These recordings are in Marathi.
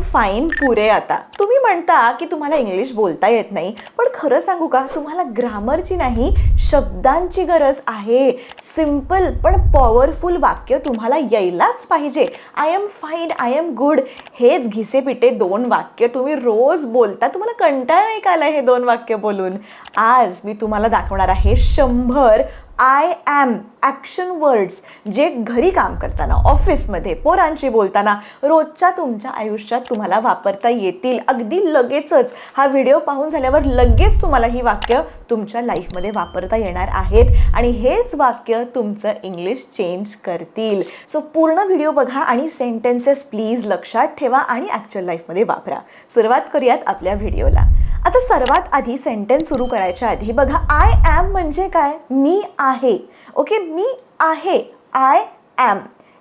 फाईन पुरे आता. तुम्ही म्हणता की तुम्हाला इंग्लिश बोलता येत नाही. पण खरं सांगू का? तुम्हाला ग्रामरची नाही शब्दांची गरज आहे. सिंपल पण पॉवरफुल वाक्य तुम्हाला यायलाच पाहिजे. I am fine I am good हेच घिसेपिटे दोन वाक्य तुम्ही रोज बोलता. तुम्हाला कंटाळा नाही का आला हे दोन वाक्य बोलून? आज मी तुम्हाला दाखवणार आहे शंभर आय ॲम ॲक्शन वर्ड्स जे घरी काम करताना ऑफिसमध्ये पोरांशी बोलताना रोजच्या तुमच्या आयुष्यात तुम्हाला वापरता येतील. अगदी लगेचच हा व्हिडिओ पाहून झाल्यावर लगेच तुम्हाला ही वाक्य तुमच्या लाईफमध्ये वापरता येणार आहेत आणि हेच वाक्य तुमचं इंग्लिश चेंज करतील. सो पूर्ण व्हिडिओ बघा आणि सेंटेन्सेस प्लीज लक्षात ठेवा आणि ॲक्च्युअल लाईफमध्ये वापरा. सुरुवात करूयात आपल्या व्हिडिओला आता सर्वात आधी सेंटेन्स सुरू करायच्या आधी बघा आय ॲम म्हणजे काय? मी आहे. ओके मी आहे. आय ॲम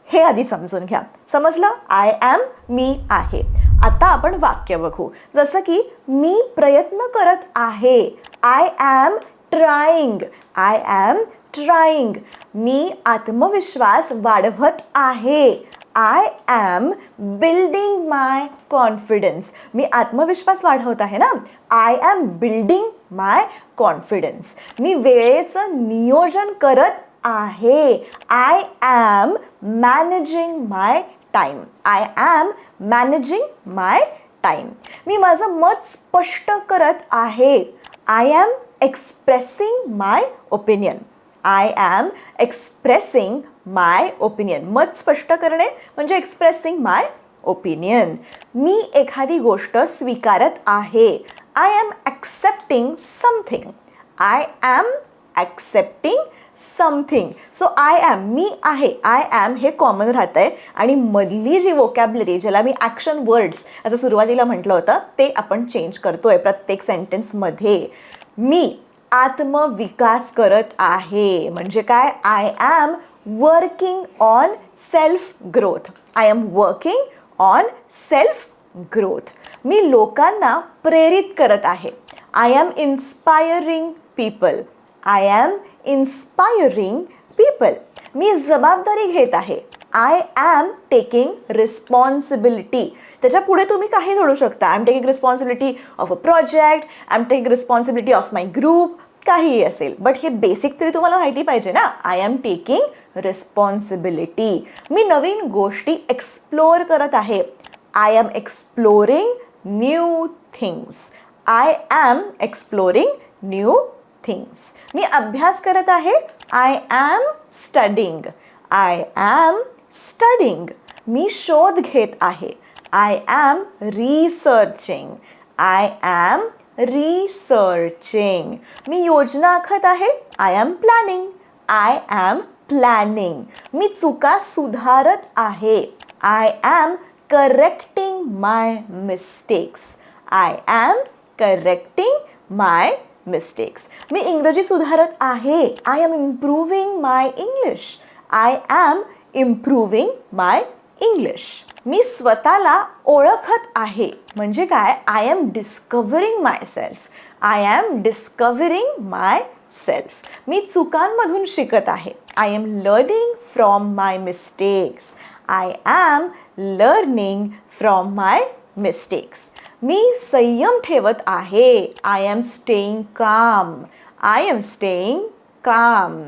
हे आधी समजून घ्या. समजलं? आय ॲम मी आहे. आता आपण वाक्य बघू. जसं की, मी प्रयत्न करत आहे. I am trying I am trying मी आत्मविश्वास वाढवत आहे. I am building my confidence मी आत्मविश्वास वाढवत आहे ना? I am building my confidence मी वेळेचं नियोजन करत आहे. I am managing my time I am managing my time मी माझं मत स्पष्ट करत आहे. I am expressing my opinion I am expressing my opinion मत स्पष्ट करणे म्हणजे एक्सप्रेसिंग माय ओपिनियन मी एखादी गोष्ट स्वीकारत आहे. I am accepting something I am accepting something so I am मी आहे. आय ॲम हे कॉमन राहतं आहे आणि मधली जी वोकॅबलरी ज्याला मी ॲक्शन वर्ड्स असं सुरुवातीला म्हटलं होतं ते आपण चेंज करतो आहे प्रत्येक सेंटेन्समध्ये मी आत्मविकास करत आहे. म्हणजे काय? I am working on self growth I am working on self growth मी लोकांना प्रेरित करत आहे. I am inspiring people I am inspiring people मी जबाबदारी घेत आहे. आय ॲम टेकिंग रिस्पॉन्सिबिलिटी त्याच्या पुढे तुम्ही काही जोडू शकता. I am taking responsibility of a project I am taking responsibility of my group काहीही असेल. बट हे बेसिक तरी तुम्हाला माहिती पाहिजे ना? आय एम टेकिंग रिस्पॉन्सिबिलिटी मी नवीन गोष्टी एक्सप्लोअर करत आहे. I am exploring new things I am exploring new things मी अभ्यास करत आहे? I am studying I am studying मी शोध घेत आहे. I am researching I am researching मी योजना आखत आहे. I am planning I am planning मी चुका सुधारत आहे. I am correcting my mistakes I am correcting my mistakes मी इंग्रजी सुधारत आहे. I am improving my English I am improving my English मी स्वतःला ओळखत आहे. म्हणजे काय? I am discovering my self I am discovering my self मी चुकांमधून शिकत आहे. I am learning from my mistakes I am learning from my mistakes मी संयम ठेवत आहे. I am staying calm I am staying calm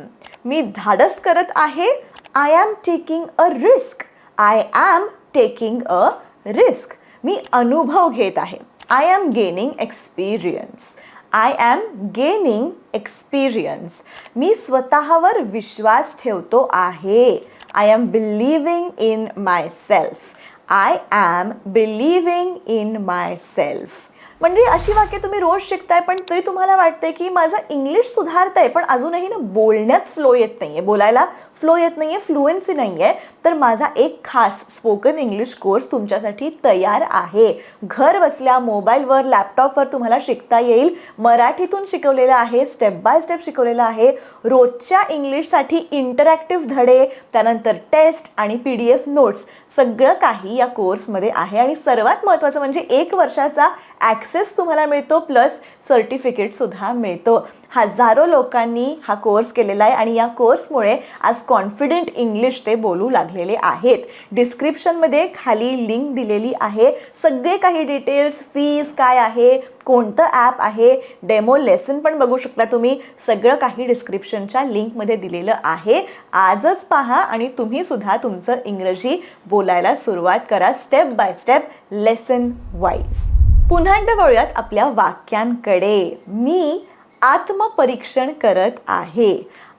मी धाडस करत आहे. I am taking a risk I am taking a risk मी अनुभव घेत आहे. I am gaining experience I am gaining experience मी स्वतःवर विश्वास ठेवतो आहे. I am believing in myself. I am believing in myself. म्हणजे अशी वाक्य तुम्ही रोज शिकताय पण तरी तुम्हाला वाटतंय की माझं इंग्लिश सुधारतंय पण अजूनही ना बोलण्यात फ्लो येत नाही आहे बोलायला फ्लो येत नाही आहे फ्लुएन्सी नाही आहे तर माझा एक खास स्पोकन इंग्लिश कोर्स तुमच्यासाठी तयार आहे. घर बसल्या मोबाईलवर लॅपटॉपवर तुम्हाला शिकता येईल. मराठीतून शिकवलेलं आहे स्टेप बाय स्टेप शिकवलेलं आहे. रोजच्या इंग्लिशसाठी इंटरॅक्टिव्ह धडे त्यानंतर टेस्ट आणि पी डी एफ नोट्स सगळं काही या कोर्समध्ये आहे. आणि सर्वात महत्त्वाचं म्हणजे एक वर्षाचा ॲक्स ॲक्सेस तुम्हाला मिळतो प्लस सर्टिफिकेटसुद्धा मिळतो. हजारो लोकांनी हा कोर्स केलेला आहे आणि या कोर्समुळे आज कॉन्फिडंट इंग्लिश ते बोलू लागलेले आहेत. डिस्क्रिप्शनमध्ये खाली लिंक दिलेली आहे. सगळे काही डिटेल्स फीज काय आहे कोणतं ॲप आहे डेमो लेसन पण बघू शकता तुम्ही. सगळं काही डिस्क्रिप्शनच्या लिंकमध्ये दिलेलं आहे. आजच पहा आणि तुम्हीसुद्धा तुमचं इंग्रजी बोलायला सुरुवात करा step by step lesson wise पुन्हा एकदा वळूयात आपल्या वाक्यांकडे. मी आत्मपरीक्षण करत आहे.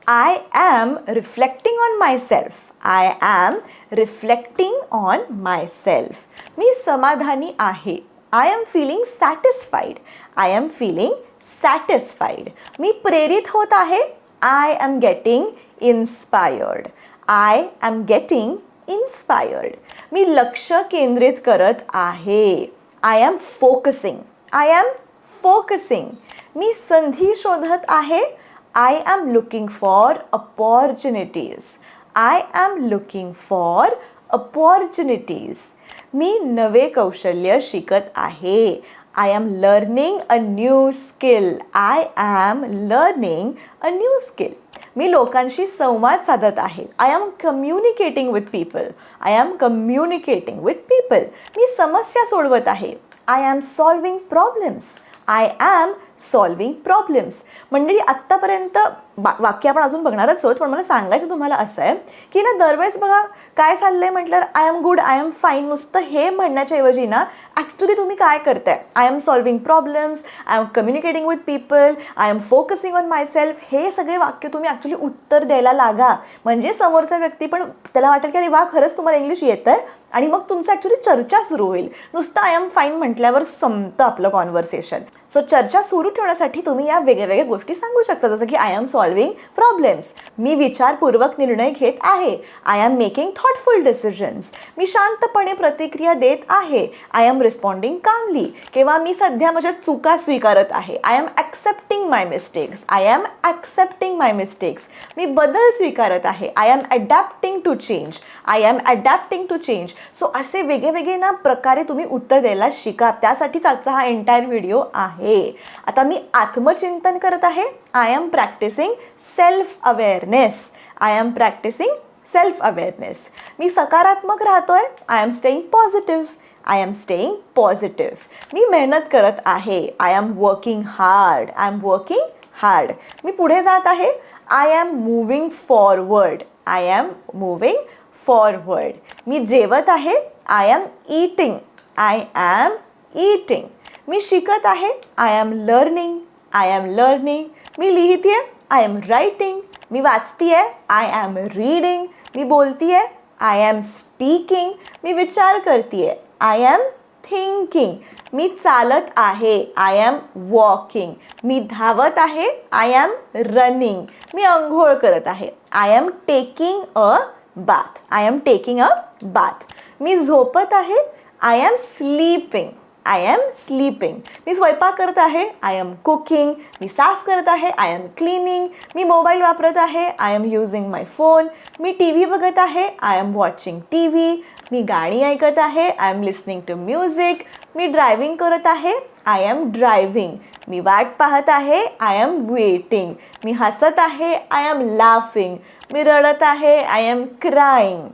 I am reflecting on myself I am reflecting on myself मी समाधानी आहे. I am feeling satisfied I am feeling satisfied मी प्रेरित होत आहे. I am getting inspired I am getting inspired मी लक्ष केंद्रित करत आहे. I am focusing I am focusing मी संधी शोधत आहे. I am looking for opportunities I am looking for opportunities मी नवे कौशल्य शिकत आहे. I am learning a new skill I am learning a new skill मी लोकांशी संवाद साधत आहे. I am communicating with people I am communicating with people मी समस्या सोडवत आहे. I am solving problems I am solving problems मंडळी आत्तापर्यंत बा वाक्य आपण अजून बघणारच आहोत पण मला सांगायचं तुम्हाला असं आहे की ना दरवेळेस बघा काय चाललं आहे म्हटलं I am good I am fine नुसतं हे म्हणण्याच्या ऐवजी ना ॲक्च्युली तुम्ही काय करताय? I am solving problems I am communicating with people I am focusing on myself हे सगळे वाक्य तुम्ही ॲक्च्युली उत्तर द्यायला लागा. म्हणजे समोरचा व्यक्ती पण त्याला वाटेल की अरे वा खरंच तुम्हाला इंग्लिश येतं आहे आणि मग तुमचं ॲक्च्युली चर्चा सुरू होईल. नुसतं आय एम फाईन म्हटल्यावर संपतं आपलं कॉन्व्हर्सेशन सो चर्चा सुरू ठेवण्यासाठी तुम्ही या वेगळ्या वेगळ्या गोष्टी सांगू शकता जसं की आय एम सॉल्विंग प्रॉब्लेम्स मी विचारपूर्वक निर्णय घेत आहे. I am making thoughtful decisions मी शांतपणे प्रतिक्रिया देत आहे. आय एम रिस्पॉन्डिंग कामली किंवा मी सध्या माझ्या चुका स्वीकारत आहे. I am accepting my mistakes I am accepting my mistakes मी बदल स्वीकारत आहे. I am to change I am adapting to change so असे वेगळे वेगळे ना प्रकारे तुम्ही उत्तर द्यायला शिका. त्यासाठीच आजचा हा एंटायर व्हिडिओ आहे. आता मी आत्मचिंतन करत आहे. I am practising self awareness I am practising self awareness मी सकारात्मक राहतो आहे I am staying positive I am staying positive मी मेहनत करत आहे. I am working hard I am working hard मी पुढे जात आहे. I am moving forward I am moving forward मी जेवत आहे. I am eating I am eating मी शिकत आहे. I am learning I am learning मी लिहिते आय एम रायटिंग मी वाचती वाचते आय ॲम रीडिंग मी बोलती बोलते आय ॲम स्पीकिंग मी विचार करते आय ॲम थिंकिंग मी चालत आहे. आय ॲम वॉकिंग मी धावत आहे. आय ॲम रनिंग मी अंघोळ करत आहे. I am taking a bath I am taking a bath मी झोपत आहे. I am sleeping I am sleeping मी स्वयंपाक करत आहे आय एम कुकिंग मी साफ करत आहे आय एम क्लिनिंग मी मोबाईल वापरत आहे I am using my phone me T V बघत आहे I am watching T V मी गाणी ऐकत आहे I am listening to music me driving करत आहे आय एम ड्रायव्हिंग मी वाट पाहत आहे आय एम वेटिंग मी हसत आहे आय एम लाफिंग मी रडत आहे आय एम क्राईंग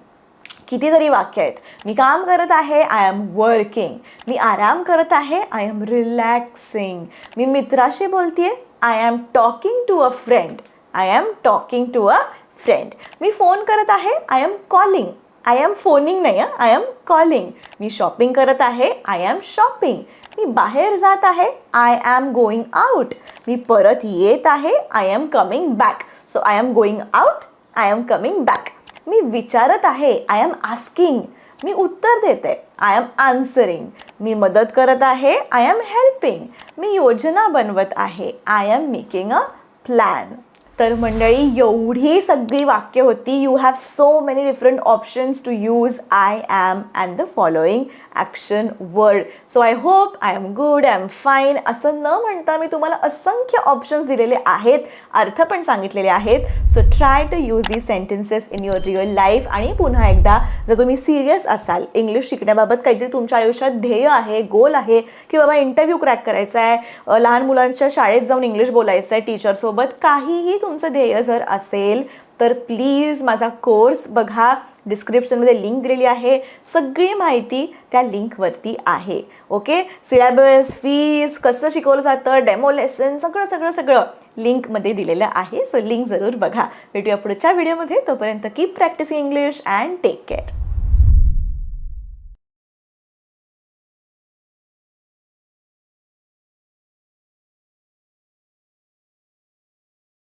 कितीतरी वाक्य आहेत मी काम करत आहे आय एम वर्किंग मी आराम करत आहे आय एम रिलॅक्सिंग मी मित्राशी बोलते I am talking to a friend I am talking to a friend me phone करत आहे I am calling I am phoning नाही आय एम कॉलिंग मी शॉपिंग करत आहे आय एम शॉपिंग मी बाहेर जात आहे आय ॲम गोईंग आऊट मी परत येत आहे I am coming back so I am going out I am coming back मी विचारत आहे आय एम आस्किंग मी उत्तर देते आय एम आन्सरिंग मी मदत करत आहे आय एम हेल्पिंग मी योजना बनवत आहे I am making a plan तर मंडळी एवढी सगळी वाक्य होती. You have so many different options to use I am and the following action word so I hope I am good I am fine असं न म्हणता मी तुम्हाला असंख्य ऑप्शन्स दिलेले आहेत अर्थ पण सांगितलेले आहेत. So try to use the sentences in your real life आणि पुन्हा एकदा जर तुम्ही सिरियस असाल इंग्लिश शिकण्याबाबत काहीतरी तुमच्या आयुष्यात ध्येय आहे गोल आहे की बाबा इंटरव्ह्यू क्रॅक करायचा आहे लहान मुलांच्या शाळेत जाऊन इंग्लिश बोलायचं आहे टीचरसोबत काहीही तुमचं ध्येय जर असेल तर प्लीज माझा कोर्स बघा. डिस्क्रिप्शनमध्ये लिंक दिलेली आहे. सगळी माहिती त्या लिंकवरती आहे. ओके सिलेबस फीस कसं शिकवलं जातं डेमो लेसन सगळं सगळं सगळं लिंकमध्ये दिलेलं आहे. सो लिंक जरूर बघा. भेटूया पुढच्या व्हिडिओमध्ये तोपर्यंत keep practising English and take care